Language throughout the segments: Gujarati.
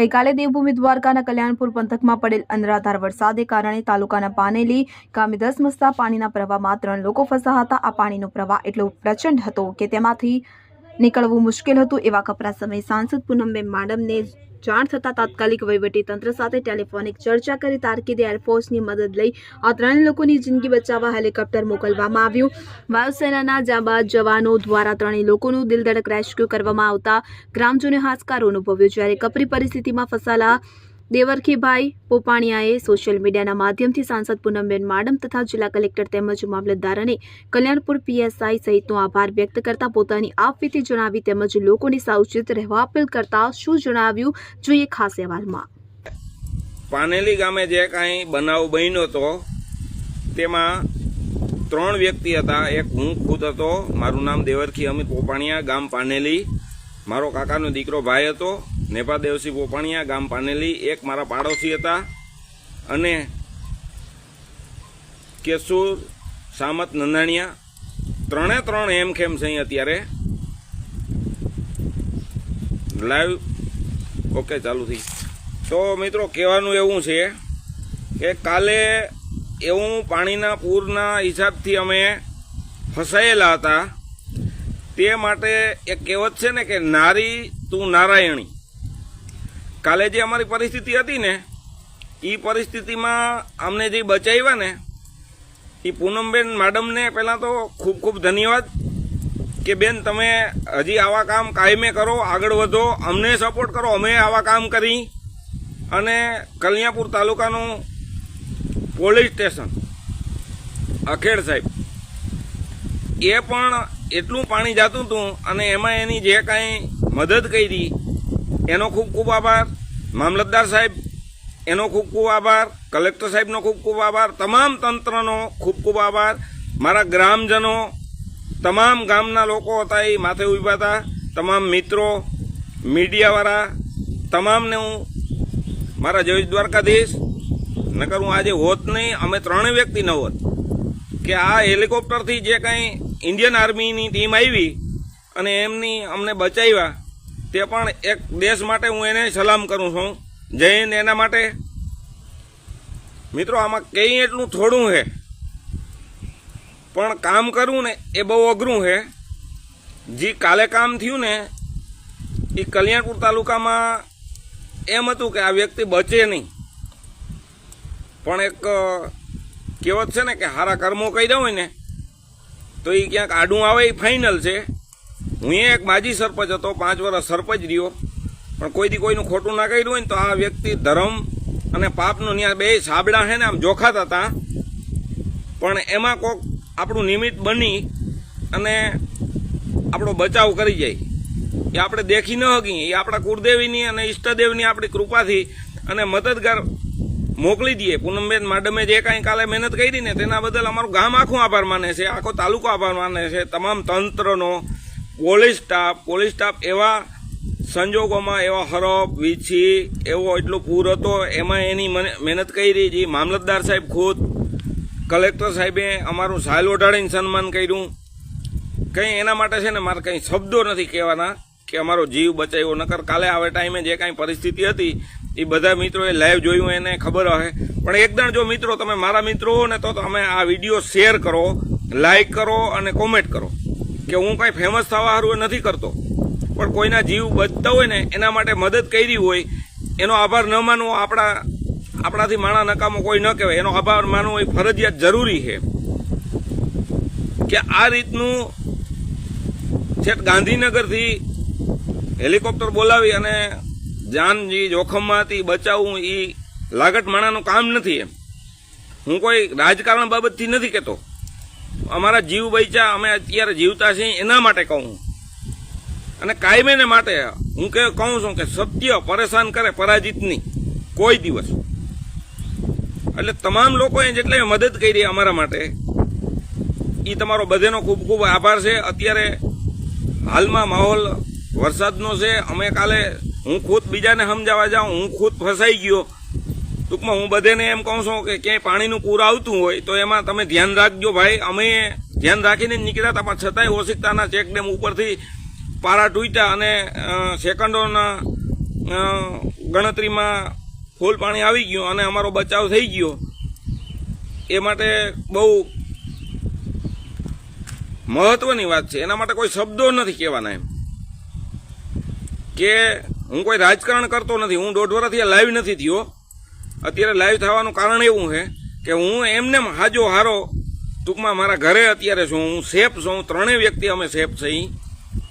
ગઈકાલે દેવભૂમિ દ્વારકાના કલ્યાણપુર પંથકમાં પડેલ અનરાધાર વરસાદે કારણે તાલુકાના પાનેલી, ગામે દસ મસ્તા પાણીના પ્રવાહમાં ત્રણ લોકો ફસાયા હતા. આ પાણીનો પ્રવાહ એટલો પ્રચંડ હતો કે તેમાંથી નીકળવું મુશ્કેલ હતું એવા કપરા સમયે સાંસદ પૂનમબેન માડમને જાણ થતાં તાત્કાલિક તંત્ર સાથે ટેલિફોનિક ચર્ચા કરી તારકીદે એરફોર્સની મદદ લઈ આ ત્રણ લોકોની જિંદગી બચાવવા હેલિકોપ્ટર મોકલવામાં આવ્યું. વાયુસેનાના જાબાદ જવાનો દ્વારા ત્રણેય લોકોનું દિલધડક રેસ્ક્યુ કરવામાં આવતા ગ્રામજનોએ હાશકારો અનુભવ્યો. જ્યારે કપરી પરિસ્થિતિમાં ફસાયેલા દેવરખીભાઈ પોપાણિયાએ સોશિયલ મીડિયાના માધ્યમથી સાંસદ પૂનમબેન માડમ તથા જિલ્લા કલેક્ટર તેમજ મામલતદાર અને કલ્યાણપુર પીએસઆઈ સહિતનો આભાર વ્યક્ત કરતા પોતાની આપવીતી જણાવી તેમજ લોકોની સાવચેત રહેવા અપીલ કરતા શું જણાવ્યું, જોઈએ ખાસ અહેવાલમાં. પાનેલી ગામે જે કાંઈ બનાવ બન્યો હતો તેમાં ત્રણ વ્યક્તિ હતા. એક હું ખુદ હતો. મારું નામ દેવરખી અમિત પોપાણીયા, ગામ પાનેલી. મારો કાકાનો દીકરો ભાઈ હતો. નેપા દેવસિંહ પોપાણીયા ગામ પાનેલી, એક મારા પાડોશી હતા. અને કેશુર, સામત, નંદાણીયા, ત્રણે ત્રણ એમ ખેમ છે અત્યારે? લાઈવ ઓકે ચાલુ થઈ. તો મિત્રો, કહેવાનું એવું છે કે કાલે એવું પાણીના પૂરના હિસાબથી અમે ફસાયેલા હતા. તે માટે એક કહેવત છે ને કે, નારી તું નારાયણી. કાલે જે અમારી પરિસ્થિતિ હતી ને એ પરિસ્થિતિમાં અમને જે બચાવ્યા ને એ પૂનમબેન મેડમને પહેલાં તો ખૂબ ખૂબ ધન્યવાદ કે બેન તમે હજી આવા કામ કાયમે કરો, આગળ વધો, અમને સપોર્ટ કરો, અમે આવા કામ કરી અને કલિયાપુર તાલુકાનું પોલીસ સ્ટેશન અખેડ સાહેબ. એ પણ એટલું પાણી જાતું હતું અને એમાં એની જે કાંઈ મદદ કરી એનો ખૂબ ખૂબ આભાર. મામલતદાર સાહેબ, એનો ખૂબ ખૂબ આભાર. કલેક્ટર સાહેબનો ખૂબ ખૂબ આભાર. તમામ તંત્રનો ખૂબ ખૂબ આભાર. મારા ગ્રામજનો, તમામ ગામના લોકો હતા એ માથે ઊભા હતા. તમામ મિત્રો, મીડિયાવાળા, તમામને હું મારા જય દ્વારકાધીશ. નકર હું આજે હોત નહીં, અમે ત્રણેય વ્યક્તિ ન હોત. કે આ હેલિકોપ્ટરથી જે કંઈ ઇન્ડિયન આર્મીની ટીમ આવી અને એમની અમને બચાવ્યા તે પણ એક દેશ માટે હું એને સલામ કરું છું. જય એના માટે. મિત્રો, આમાં કંઈ એટલું થોડું છે. પણ કામ કરવું ને એ બહુ અઘરું છે. જે કાલે કામ થયું ને એ કલ્યાણપુર તાલુકામાં એમ હતું કે આ વ્યક્તિ બચે નહીં. પણ એક કહેવત છે ને કે સારા કર્મો કર્યા હોય ને, તો એ ક્યાંક આડું આવે એ ફાઇનલ છે. હું એક માજી સરપંચ હતો, પાંચ વર્ષ સરપંચ રહ્યો. પણ કોઈથી કોઈનું ખોટું ના કર્યું હોય ને તો આ વ્યક્તિ ધર્મ અને પાપનું ત્યાં બે સાબડા છે ને આમ જોખાતા હતા. પણ એમાં કોક આપણું નિમિત્ત બની અને આપણો બચાવ કરી જાય. એ આપણે દેખી ન હકી એ આપણા કુળદેવીની અને ઈષ્ટદેવની આપણી કૃપાથી અને મદદગાર મોકલી દઈએ. પૂનમબેન માડમે જે કાંઈ કાલે મહેનત કરી ને તેના બદલ અમારું ગામ આખું આભાર માને છે, આખો તાલુકો આભાર માને છે, તમામ તંત્રનો પોલીસ સ્ટાફ પોલીસ સ્ટાફ એવા સંજોગોમાં, એવા હરફ વીછી એવો એટલો પૂર હતો, એમાં એની મહેનત કરી, જે મામલતદાર સાહેબ ખુદ, કલેક્ટર સાહેબે અમારું સાયલ ઓઢાડીને સન્માન કર્યું. કંઈ એના માટે છે ને મારે કંઈ શબ્દો નથી કહેવાના કે અમારો જીવ બચાવ્યો. નકર કાલે આવે ટાઈમે જે કાંઈ પરિસ્થિતિ હતી, એ બધા મિત્રોએ લાઈવ જોયું, એને ખબર હશે. પણ એકદમ જો મિત્રો, તમે મારા મિત્રો ને, તો તમે આ વીડિયો શેર કરો લાઈક કરો અને કોમેન્ટ કરો. કે હું કાંઈ ફેમસ થવા હારું નથી કરતો. પણ કોઈના જીવ બચતા હોય ને, એના માટે મદદ કરી હોય, એનો આભાર ન માનવો આપણા, આપણાથી માણા નકામો કોઈ ન કહેવાય. એનો આભાર માનવો એ ફરજિયાત જરૂરી છે. કે આ રીતનું છેક ગાંધીનગરથી હેલિકોપ્ટર બોલાવી અને જાન જે જોખમમાં હતી, બચાવવું એ લાગટ માણાનું કામ નથી એમ. હું કોઈ રાજકારણ બાબતથી નથી કહેતો. અમારા જીવ બચ્યા, અમે અત્યારે જીવતા છીએ, એના માટે કહું. અને કાયમેને માટે હું કે કહું છું કે સત્ય પરેશાન કરે, પરાજિત નહીં. કોઈ દિવસ. એટલે તમામ લોકોએ જેટલી મદદ કરી અમારા માટે એ તમારો બધેનો ખૂબ ખૂબ આભાર છે. અત્યારે હાલમાં માહોલ વરસાદનો છે. અમે કાલે હું ખુદ બીજાને સમજાવવા જાઉં, હું ખુદ ફસાઈ ગયો. ટૂંકમાં હું બધેને એમ કહું છું કે ક્યાંય પાણીનું પૂર આવતું હોય તો એમાં તમે ધ્યાન રાખજો ભાઈ. અમે ધ્યાન રાખીને જ નીકળ્યા હતા, પણ છતાંય ઓસિકતાના ચેકડેમ ઉપરથી પારા તૂટ્યા અને સેકન્ડોના ગણતરીમાં ફૂલ પાણી આવી ગયું અને અમારો બચાવ થઈ ગયો. એ માટે બહુ મહત્વની વાત છે. એના માટે કોઈ શબ્દો નથી કહેવાના એમ. કે હું કોઈ રાજકારણ કરતો નથી, હું દોઢ વર્ષથી લાઈવ નથી થયો. અત્યારે લાઈવ થવાનું કારણ એવું છે કે હું એમને હાજો હારો ટૂંકમાં મારા ઘરે અત્યારે છું. હું સેફ છું. ત્રણેય વ્યક્તિ અમે સેફ છીએ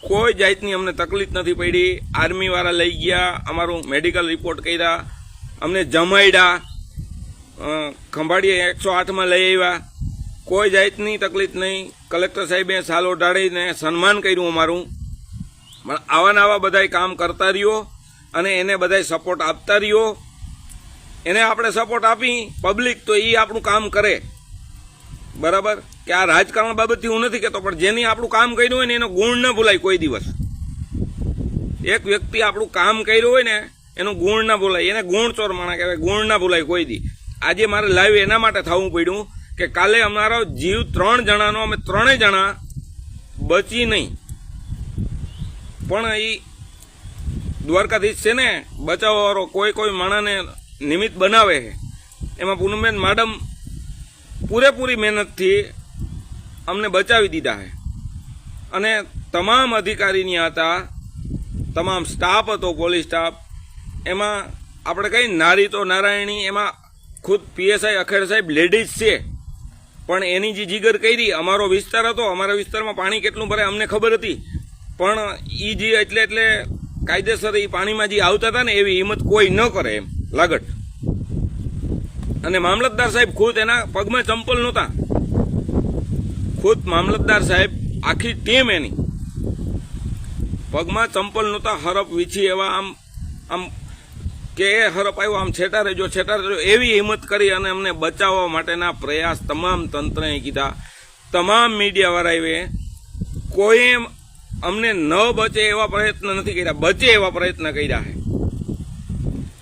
કોઈ જાતની અમને તકલીફ નથી પડી. આર્મીવાળા લઈ ગયા, અમારું મેડિકલ રિપોર્ટ કર્યા, અમને જમાડ્યા ખંભાળીએ એકસો આઠમાં લઈ આવ્યા. કોઈ જાતની તકલીફ નહીં. કલેક્ટર સાહેબે સાલો ઢાળીને સન્માન કર્યું અમારું. પણ આવા ને આવા બધાય કામ કરતા રહ્યો અને એને બધાય સપોર્ટ આપતા રહ્યો. એને આપણે સપોર્ટ આપી પબ્લિક તો એ આપણું કામ કરે. બરાબર? કે આ રાજકારણ બાબતથી હું નથી કહેતો પણ જેની આપણું કામ કર્યું હોય ને, એનો ગુણ ન ભૂલાય કોઈ દિવસ. એક વ્યક્તિ આપણું કામ કર્યું હોય ને, એનું ગુણ ના ભૂલાય. એને ગુણ ચોર માણા કહેવાય, ગુણ ના ભૂલાય કોઈ દી. આજે મારે લાઈવ એના માટે થવું પડ્યું કે કાલે અમારો જીવ ત્રણ જણાનો, અમે ત્રણેય જણા બચી નહીં. પણ એ દ્વારકાધીશ છે ને, બચાવવાવાળો કોઈ કોઈ માણસને નિમિત્ત બનાવે છે. એમાં પૂનમબેન મેડમ પૂરેપૂરી મહેનતથી અમને બચાવી દીધા છે. અને તમામ અધિકારીની હતા, તમામ સ્ટાફ હતો પોલીસ સ્ટાફ એમાં આપણે કઈ નારી તો નારાયણી, એમાં ખુદ પીએસઆઈ અખેર સાહેબ લેડીઝ છે. પણ એની જે જીગર કરી, અમારો વિસ્તાર હતો, અમારા વિસ્તારમાં પાણી કેટલું ભરાય અમને ખબર હતી. પણ એ જે એટલે એટલે કાયદેસર એ પાણીમાં જે આવતા હતા ને, એવી હિંમત કોઈ ન કરે એમ. લાગટ. અને મામલતદાર સાહેબ ખુદ એના પગમાં ચંપલ નહોતા. ખુદ મામલતદાર સાહેબ આખી ટીમ એની પગમાં ચંપલ નહોતા, હરપ વીછી એવા આમ આમ કે એ હરપ આવ્યો, આમ છેટા રહેજો છેટા રહેજો, એવી હિંમત કરી અને અમને બચાવવા માટેના પ્રયાસ તમામ તંત્રએ કીધા. તમામ મીડિયાવાળાએ કોઈ અમને ન બચે એવા પ્રયત્ન નથી કર્યા, બચે એવા પ્રયત્ન કર્યા છે